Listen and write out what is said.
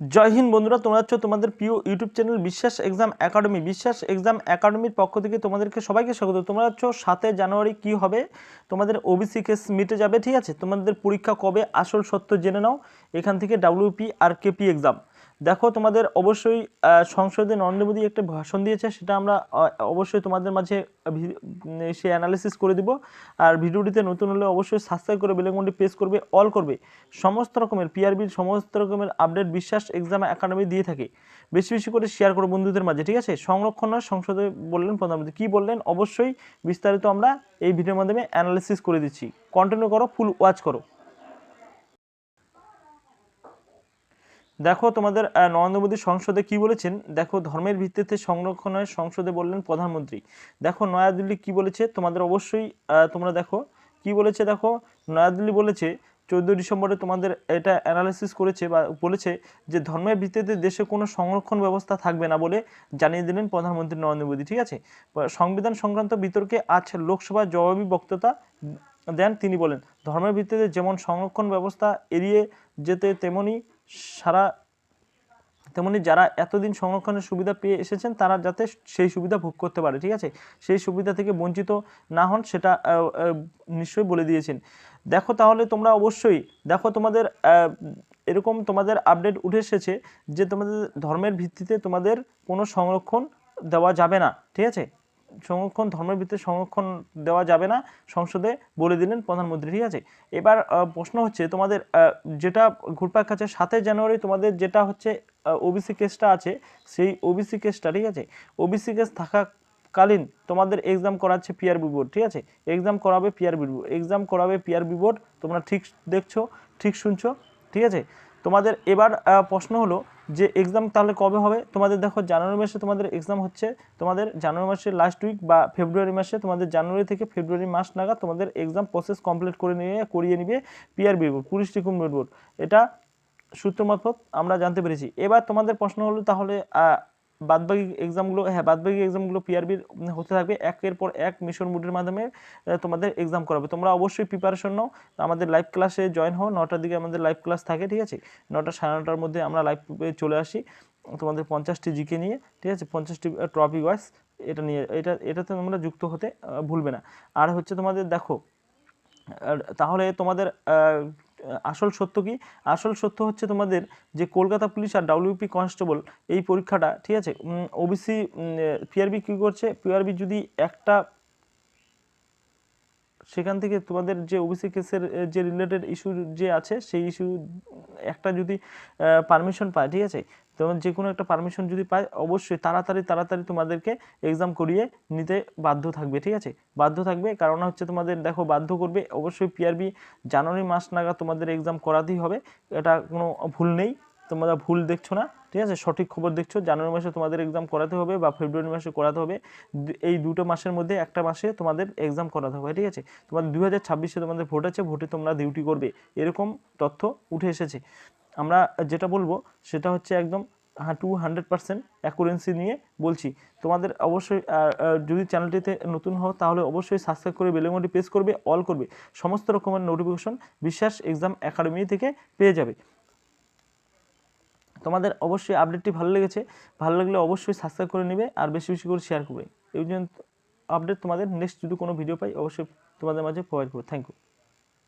জয় হিন্দ বন্ধুরা, তোমরা হচ্ছে তোমাদের প্রিয় YouTube channel Biswas exam academy. Biswas exam একাডেমির পক্ষ থেকে তোমাদেরকে সবাইকে স্বাগত। তোমরা হচ্ছে সাতে জানুয়ারি কি হবে? তোমাদের ওবিসি কেস মিটে যাবে, ঠিক আছে? তোমাদের পরীক্ষা কবে? আসল সত্য জেনে নাও। এখান থেকে ডাব্লিউপি আর কেপি এক্সাম দেখো, তোমাদের অবশ্যই সংসদে নরেন্দ্র মোদী একটা ভাষণ দিয়েছে, সেটা আমরা অবশ্যই তোমাদের মাঝে সে অ্যানালিসিস করে দিব। আর ভিডিওটিতে নতুন হলে অবশ্যই সাবস্ক্রাইব করে বেলেগনটি প্রেস করবে অল করবে। সমস্ত রকমের পিআরবির সমস্ত রকমের আপডেট বিশ্বাস এক্সাম একাডেমি দিয়ে থাকে। বেশি বেশি করে শেয়ার করো বন্ধুদের মাঝে, ঠিক আছে? সংরক্ষণ সংসদে বললেন প্রধানমন্ত্রী। কী বললেন? অবশ্যই বিস্তারিত আমরা এই ভিডিওর মাধ্যমে অ্যানালিসিস করে দিচ্ছি। কন্টিনিউ করো ফুল ওয়াচ করো। দেখো তোমাদের নরেন্দ্র মোদী সংসদে কি বলেছেন? দেখো, ধর্মের ভিত্তিতে সংরক্ষণ হয় সংসদে বললেন প্রধানমন্ত্রী। দেখো, নয়াদিল্লি কি বলেছে? তোমাদের অবশ্যই তোমরা দেখো। কি বলেছে দেখো? নয়াদিল্লি বলেছে, চোদ্দোই ডিসেম্বরে তোমাদের এটা অ্যানালিসিস করেছে বা বলেছে যে ধর্মের ভিত্তিতে দেশে কোনো সংরক্ষণ ব্যবস্থা থাকবে না বলে জানিয়ে দিলেন প্রধানমন্ত্রী নরেন্দ্র মোদী ঠিক আছে? সংবিধান সংক্রান্ত বিতর্কে আজ লোকসভা জবাবি বক্তৃতা দেন তিনি বলেন, ধর্মের ভিত্তিতে যেমন সংরক্ষণ ব্যবস্থা এড়িয়ে যেতে তেমনি সারা, তেমনি যারা এতদিন সংরক্ষণের সুবিধা পেয়ে এসেছেন, তারা যাতে সেই সুবিধা ভোগ করতে পারে। ঠিক আছে? সেই সুবিধা থেকে বঞ্চিত না হন সেটা নিশ্চয়ই বলে দিয়েছেন। দেখো তাহলে তোমরা অবশ্যই, দেখো তোমাদের এরকম তোমাদের আপডেট উঠে এসেছে যে তোমাদের ধর্মের ভিত্তিতে তোমাদের কোনো সংরক্ষণ দেওয়া যাবে না। ঠিক আছে? সংরক্ষণ ধর্মের ভিত্তিতে সংরক্ষণ দেওয়া যাবে না। সংসদে বলে দিলেন প্রধানমন্ত্রী, ঠিক আছে? এবার প্রশ্ন হচ্ছে তোমাদের যেটা ঘুরপাক খাচ্ছে সাতই জানুয়ারি, তোমাদের যেটা হচ্ছে ওবিসি কেসটা আছে, সেই ওবিসি কেসটা, ঠিক আছে? ওবিসি কেস থাকাকালীন তোমাদের এক্সাম করাচ্ছে পিআরবি বোর্ড ঠিক আছে? এক্সাম করাবে পিআরবি বোর্ড এক্সাম করাবে পিআরবি বোর্ড তোমরা ঠিক দেখছ, ঠিক শুনছো, ঠিক আছে? তোমাদের এবার প্রশ্ন হলো যে এক্সাম তাহলে কবে হবে? তোমাদের দেখো জানুয়ারি মাসে তোমাদের এক্সাম হচ্ছে, তোমাদের জানুয়ারি মাসের লাস্ট উইক বা ফেব্রুয়ারি মাসে তোমাদের জানুয়ারি থেকে ফেব্রুয়ারি মাস নাগাদ তোমাদের এক্সাম প্রসেস কমপ্লিট করে নিয়ে, করিয়ে নিবে PRB board police recruitment board এটা সূত্র মারফত আমরা জানতে পেরেছি। এবার তোমাদের প্রশ্ন হলো তাহলে বাদবাকি এক্সামগুলো হ্যাঁ বাদবাকি এক্সামগুলো পিআরবির হতে থাকবে। একের পর এক মিশন মুডের মাধ্যমে তোমাদের এক্সাম করাবে। তোমরা অবশ্যই প্রিপারেশন নাও। আমাদের লাইভ ক্লাসে জয়েন হও। নটার দিকে আমাদের লাইভ ক্লাস থাকে, ঠিক আছে? নটা, সাড়ে নটার মধ্যে আমরা লাইভ চলে আসি। তোমাদের পঞ্চাশটি জিকে নিয়ে, ঠিক আছে? পঞ্চাশটি টপিক ওয়াইজ এটা নিয়ে, এটা, এটাতে তোমরা যুক্ত হতে ভুলবে না। আর হচ্ছে তোমাদের, দেখো তাহলে তোমাদের আসল সত্য কি? আসল সত্য হচ্ছে তোমাদের যে কলকাতা পুলিশ আর ডাব্লিউপি কনস্টেবল এই পরীক্ষাটা, ঠিক আছে? ওবিসি পিআরবি কী করছে? পিআরবি যদি একটা সেখান থেকে তোমাদের যে ওবিসি কেসের যে রিলেটেড ইস্যু যে আছে, সেই ইস্যু একটা যদি পারমিশন পায়, ঠিক আছে? তোমার যে কোনো একটা পারমিশন যদি পায়, অবশ্যই তাড়াতাড়ি তাড়াতাড়ি তোমাদেরকে এক্সাম করিয়ে নিতে বাধ্য থাকবে, ঠিক আছে? বাধ্য থাকবে, কারণ হচ্ছে তোমাদের, দেখো, বাধ্য করবে, অবশ্যই পিআরবি জানুয়ারি মাস নাগাদ তোমাদের এক্সাম করাতেই হবে। এটা কোনো ভুল নেই, তোমরা ভুল দেখছ না। ঠিক আছে? সঠিক খবর দেখছ। জানুয়ারি মাসে তোমাদের এক্সাম করাতে হবে বা ফেব্রুয়ারি মাসে করাতে হবে। এই দুটো মাসের মধ্যে একটা মাসে তোমাদের এক্সাম করাতে হবে, ঠিক আছে? তোমাদের দু হাজার ছাব্বিশে তোমাদের ভোট আছে, ভোটে তোমরা ডিউটি করবে। এরকম তথ্য উঠে এসেছে। আমরা যেটা বলব, সেটা হচ্ছে একদম টু হান্ড্রেড পার্সেন্ট অ্যাকুরেন্সি নিয়ে বলছি। তোমাদের অবশ্যই যদি চ্যানেলটিতে নতুন হও, তাহলে অবশ্যই সাবস্ক্রাইব করে বেলেগনটি প্রেস করবে অল করবে। সমস্ত রকমের নোটিফিকেশন বিশ্বাস এক্সাম একাডেমি থেকে পেয়ে যাবে। তোমাদের অবশ্যই আপডেটটি ভালো লেগেছে, ভালো লাগলে অবশ্যই সাবস্ক্রাইব করে নেবে আর বেশি বেশি করে শেয়ার করবে। এই জন্য আপডেট তোমাদের নেক্সট যদি কোনো ভিডিও পাই, অবশ্যই তোমাদের মাঝে প্রোভাইড করবে। Thank you